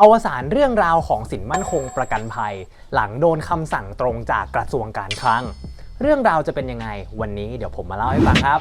อวสานเรื่องราวของสินมั่นคงประกันภัย หลังโดนคำสั่งตรงจากกระทรวงการคลัง เรื่องราวจะเป็นยังไง วันนี้เดี๋ยวผมมาเล่าให้ฟังครับ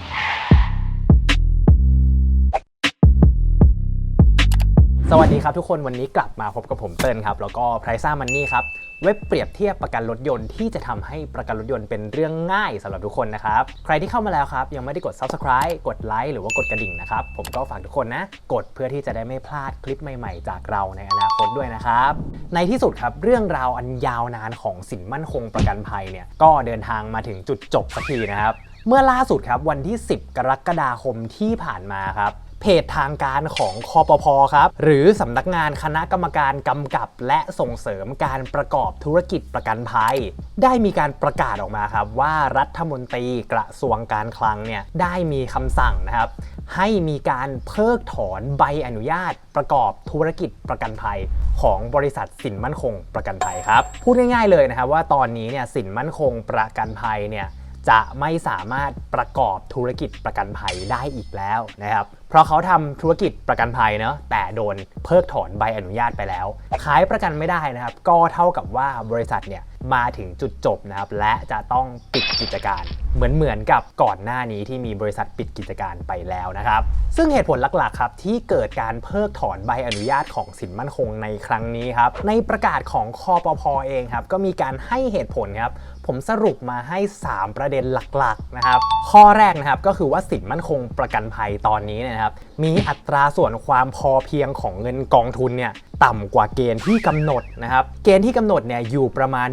สวัสดีครับทุกคนวันนี้กลับมาพบกับผมเติ้ลครับ แล้วก็ไพรซ่ามันนี่ครับ เว็บเปรียบเทียบประกันรถยนต์ที่จะทำให้ประกันรถยนต์เป็นเรื่องง่ายสำหรับทุกคนนะครับ ใครที่เข้ามาแล้วครับ ยังไม่ได้กด Subscribe กดไลค์หรือว่ากดกระดิ่งนะครับ ผมก็ฝากทุกคนนะ กดเพื่อที่จะได้ไม่พลาดคลิปใหม่ๆ จากเราในอนาคตด้วยนะครับ ในที่สุดครับเรื่องราวอันยาวนานของสินมั่นคงประกันภัยเนี่ยก็เดินทางมาถึงจุดจบสักทีนะครับเมื่อล่าสุดครับวันที่ 10 กรกฎาคมที่ผ่านมาครับ เพจทางการของคอปพครับ หรือสำนักงานคณะกรรมการกำกับ และส่งเสริมการประกอบธุรกิจประกันภัย ได้มีการประกาศออกมาครับ ว่ารัฐมนตรีกระทรวงการคลังเนี่ยได้มีคำสั่งนะครับ ให้มีการเพิกถอนใบอนุญาตประกอบธุรกิจประกันภัย ของบริษัทสินมั่นคงประกันภัยครับพูดง่ายๆเลยนะครับว่าตอนนี้เนี่ยสินมั่นคงประกันภัยเนี่ย จะไม่สามารถประกอบธุรกิจประกันภัยได้อีกแล้วนะครับ เพราะเขาทำธุรกิจประกันภัยเนาะแต่โดนเพิกถอนใบอนุญาตไปแล้ว ขายประกันไม่ได้นะครับ ก็เท่ากับว่าบริษัทเนี่ยมาถึงจุดจบนะครับ และจะต้องปิดกิจการ เหมือนเหมือนกับก่อนหน้านี้ที่มีบริษัทปิดกิจการไปแล้วนะครับ ซึ่งเหตุผลหลักๆครับที่เกิดการเพิกถอนใบอนุญาตของสินมั่นคงในครั้งนี้ครับในประกาศของคอปพอเองครับก็มีการให้เหตุผลครับ ผมสรุปมาให้ 3 ประเด็นหลักๆนะครับ ข้อแรกนะครับก็คือว่าสินมั่นคงประกันภัยตอนนี้เนยนะครับ มีอัตราส่วนความพอเพียงของเงินกองทุนเนี่ยต่ำกว่าเกณฑ์ที่กำหนดนะครับ เกณฑ์ที่กำหนดเนี่ยอยู่ประมาณ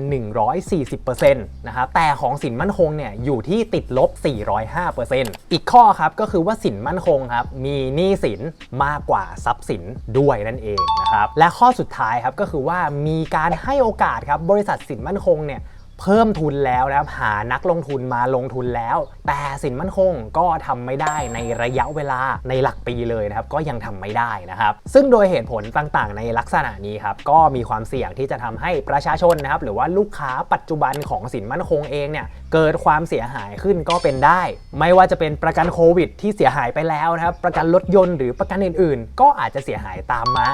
140%นะครับแต่ของสินมั่นคงเนี่ยอยู่ที่ติดลบ 405%อีกข้อครับก็คือว่าสินมั่นคงครับมีหนี้สินมากกว่าทรัพย์สินด้วยนั่นเองนะครับ และข้อสุดท้ายครับก็คือว่ามีการให้โอกาสครับบริษัทสินมั่นคงเนี่ย เพิ่มทุนแล้วนะครับหานักลงทุนมาลงทุนแล้ว แต่สินมั่นคงก็ทำไม่ได้ในระยะเวลาในหลักปีเลยนะครับก็ยังทำไม่ได้นะครับ ซึ่งโดยเหตุผลต่างๆ ในลักษณะนี้ครับก็มีความเสี่ยงที่จะทำให้ประชาชนนะครับหรือว่าลูกค้าปัจจุบันของสินมั่นคงเองเนี่ยเกิดความเสียหายขึ้นก็เป็นได้ ไม่ว่าจะเป็นประกันโควิด ที่เสียหายไปแล้วนะครับประกันรถยนต์หรือประกันอื่นๆ ก็อาจจะเสียหายตามมา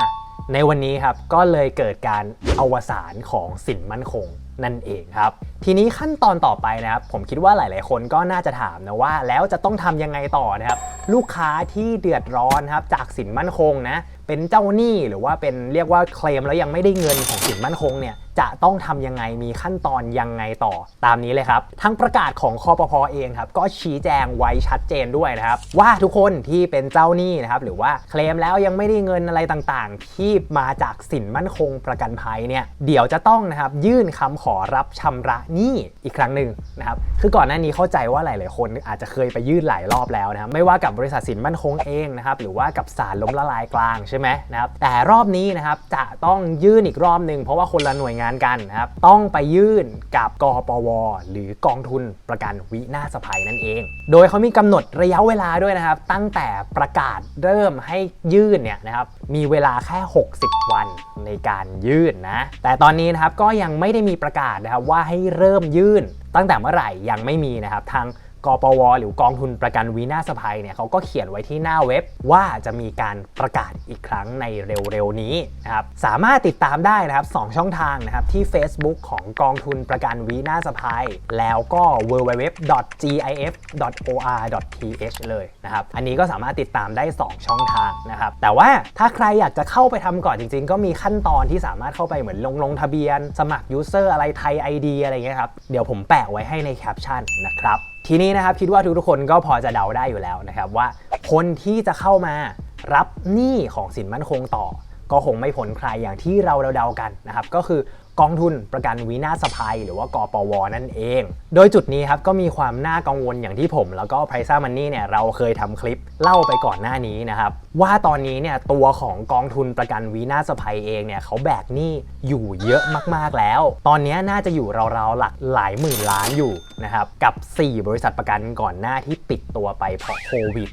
ในวันนี้ครับก็เลยเกิดการอวสานของสินมั่นคงนั่นเองครับ ทีนี้ขั้นตอนต่อไปนะครับ ผมคิดว่าหลาย ๆ คนก็น่าจะถามนะว่า แล้วจะต้องทำยังไงต่อนะครับ ลูกค้าที่เดือดร้อนครับจากสินมั่นคงนะ เป็นเจ้าหนี้หรือว่าเป็นเรียกว่าเคลมแล้วยังไม่ได้เงินของสินมั่นคงเนี่ยจะต้องทำยังไงมีขั้นตอนยังไงต่อตามนี้เลยครับ ทั้งประกาศของคอปพอเองครับ ก็ชี้แจงไว้ชัดเจนด้วยนะครับ ว่าทุกคนที่เป็นเจ้าหนี้นะครับหรือว่าเคลมแล้วยังไม่ได้เงินอะไรต่างๆ ที่มาจากสินมั่นคงประกันภัยเนี่ยเดี๋ยวจะต้องนะครับยื่นคำขอรับชำระหนี้อีกครั้งหนึ่งนะครับคือก่อนหน้านี้เข้าใจว่าหลายๆคนอาจจะเคยไปยื่นหลายรอบแล้วนะครับไม่ว่ากับบริษัทสินมั่นคงเองนะครับหรือว่ากับศาลล้มละลายกลางช่ไหมนะครับแต่รอบนี้นะครับจะต้องยื่นอีกรอบหนึ่งเพราะว่าคนละหน่วยงานกันนะครับต้องไปยื่นกับกปว หรือกองทุนประกันวินาศภัยนั่นเอง โดยเขามีกำหนดระยะเวลาด้วยนะครับ ตั้งแต่ประกาศเริ่มให้ยื่นเนี่ยนะครับมีเวลาแค่ 60 วันในการยื่นนะแต่ตอนนี้นะครับก็ยังไม่ได้มีประกาศนะครับว่าให้เริ่มยื่นตั้งแต่เมื่อไหร่ยังไม่มีนะครับทาง กปว หรือกองทุนประกันวินาศภัยเนี่ยเขาก็เขียนไว้ที่หน้าเว็บว่าจะมีการประกาศอีกครั้งในเร็วๆนี้นะครับสามารถติดตามได้นะครับสองช่องทางนะครับที่ Facebook ของกองทุนประกันวินาศภัย แล้วก็ www.gif.or.th เลยนะครับอันนี้ก็สามารถติดตามได้ 2 ช่องทางนะครับแต่ว่าถ้าใครอยากจะเข้าไปทำก่อนจริง ๆ ก็มีขั้นตอนที่สามารถเข้าไปเหมือนลงลงทะเบียน สมัคร User อะไรไทย ID อะไรเงี้ยครับเดี๋ยวผมแปะไว้ให้ในแคปชั่นนะครับ ทีนี้นะครับคิดว่าทุกๆคนก็พอจะเดาได้อยู่แล้วนะครับว่าคนที่จะเข้ามารับหนี้ของสินมั่นคงต่อ ก็คงไม่พ้นใครอย่างที่เราเดาๆกันนะครับก็คือ กองทุนประกันวินาศภัย หรือว่ากปว นั่นเอง โดยจุดนี้ครับก็มีความน่ากังวลอย่างที่ผม แล้วก็ p r i c e Money เนี่ยเราเคยทำคลิปเล่าไปก่อนหน้านี้นะครับ ว่าตอนนี้เนี่ยตัวของกองทุนประกันวินาศภัยเองเนี่ยเขาแบกหนี้อยู่เยอะมากๆแล้ว ตอนนี้น่าจะอยู่ราวๆหลักหลายหมื่นล้านอยู่นะครับกับ 4 บริษัทประกันก่อนหน้าที่ปิดตัวไปเพราะโควิด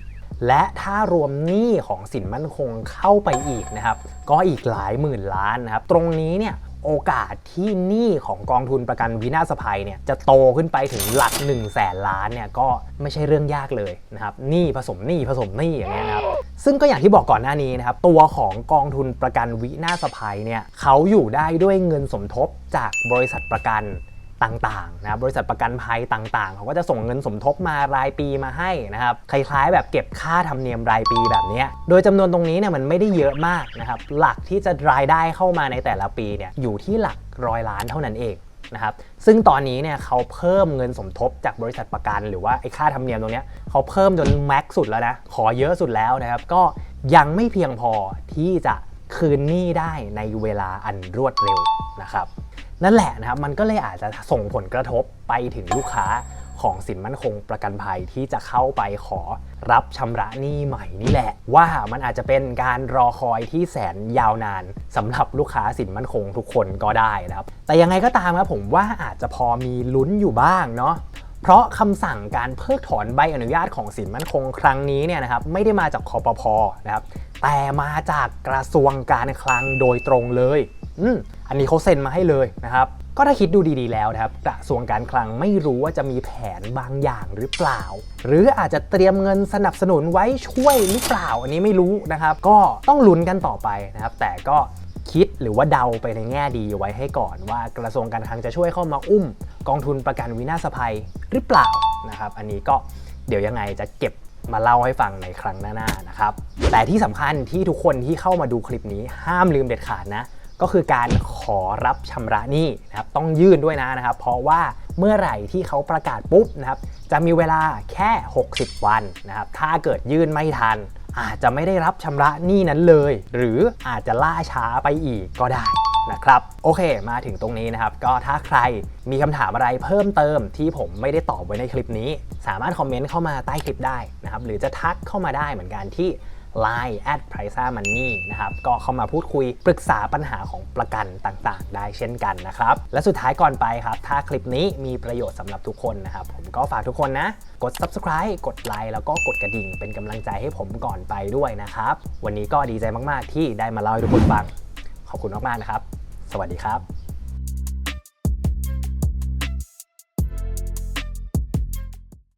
และถ้ารวมหนี้ของสินมั่นคงเข้าไปอีกนะครับ ก็อีกหลายหมื่นล้านนะครับ ตรงนี้เนี่ย โอกาสที่หนี้ของกองทุนประกันวินาศภัยเนี่ยจะโตขึ้นไปถึงหลัก1นึ่งแสนล้านเนี่ยก็ไม่ใช่เรื่องยากเลยนะครับหนี้ผสมหนี้ผสมหนี้อย่างเงี้ยนะครับซึ่งก็อย่างที่บอกก่อนหน้านี้นะครับตัวของกองทุนประกันวินาศภัยเนี่ยเขาอยู่ได้ด้วยเงินสมทบจากบริษัทประกัน ต่างๆนะครับบริษัทประกันภัยต่างๆ เขาก็จะส่งเงินสมทบมารายปีมาให้นะครับคล้ายๆ แบบเก็บค่าธรรมเนียมรายปีแบบนี้โดยจำนวนตรงนี้เนี่ยมันไม่ได้เยอะมากนะครับหลักที่จะรายได้เข้ามาในแต่ละปีเนี่ยอยู่ที่หลักร้อยล้านเท่านั้นเองนะครับซึ่งตอนนี้เนี่ยเขาเพิ่มเงินสมทบจากบริษัทประกัน หรือว่าไอ้ค่าธรรมเนียมตรงเนี้ยเขาเพิ่มจนแม็กซ์สุดแล้วนะขอเยอะสุดแล้วนะครับก็ยังไม่เพียงพอที่จะคืนหนี้ได้ในเวลาอันรวดเร็วนะครับ นั่นแหละนะครับมันก็เลยอาจจะส่งผลกระทบไปถึงลูกค้าของสินมั่นคงประกันภัยที่จะเข้าไปขอรับชำระหนี้ใหม่นี่แหละ ว่ามันอาจจะเป็นการรอคอยที่แสนยาวนานสำหรับลูกค้าสินมั่นคงทุกคนก็ได้นะครับ แต่ยังไงก็ตามครับผมว่าอาจจะพอมีลุ้นอยู่บ้างเนาะเพราะคำสั่งการเพิกถอนใบอนุญาตของสินมั่นคงครั้งนี้เนี่ยนะครับไม่ได้มาจากคอปพอนะครับแต่มาจากกระทรวงการคลังโดยตรงเลย อืมอันนี้เขาเซ็นมาให้เลยนะครับ ก็ถ้าคิดดูดีๆแล้วนะครับกระทรวงการคลังไม่รู้ว่าจะมีแผนบางอย่างหรือเปล่า หรืออาจจะเตรียมเงินสนับสนุนไว้ช่วยหรือเปล่า อันนี้ไม่รู้นะครับ ก็ต้องลุ้นกันต่อไปนะครับ แต่ก็คิดหรือว่าเดาไปในแง่ดีไว้ให้ก่อนว่ากระทรวงการคลังจะช่วยเข้ามาอุ้ม กองทุนประกันวินาศภัยหรือเปล่านะครับ อันนี้ก็เดี๋ยวยังไงจะเก็บมาเล่าให้ฟังในครั้งหน้าๆนะครับ แต่ที่สำคัญที่ทุกคนที่เข้ามาดูคลิปนี้ห้ามลืมเด็ดขาดนะ ก็คือการขอรับชำระหนี้นะครับต้องยื่นด้วยนะนะครับ เพราะว่าเมื่อไหร่ที่เขาประกาศปุ๊บนะครับจะมีเวลาแค่ 60 วันนะครับถ้าเกิดยื่นไม่ทัน อาจจะไม่ได้รับชำระหนี้นั้นเลย หรืออาจจะล่าช้าไปอีกก็ได้นะครับโอเคมาถึงตรงนี้นะครับ ก็ถ้าใครมีคำถามอะไรเพิ่มเติมที่ผมไม่ได้ตอบไว้ในคลิปนี้ สามารถคอมเมนต์เข้ามาใต้คลิปได้นะครับ หรือจะทักเข้ามาได้เหมือนกันที่ Line at p r i c a Money นะครับก็เข้ามาพูดคุยปรึกษาปัญหาของประกันต่างๆ ได้เช่นกันนะครับ และสุดท้ายก่อนไปครับ ถ้าคลิปนี้มีประโยชน์สำหรับทุกคนนะครับ ผมก็ฝากทุกคนนะ กด subscribe กดไลค์แล้วก็กดกระดิ่งเป็นกำลังใจให้ผมก่อนไปด้วยนะครับ วันนี้ก็ดีใจมากๆที่ได้มาเล่าให้ทุกคนฟัง ขอบคุณมากๆนะครับ สวัสดีครับ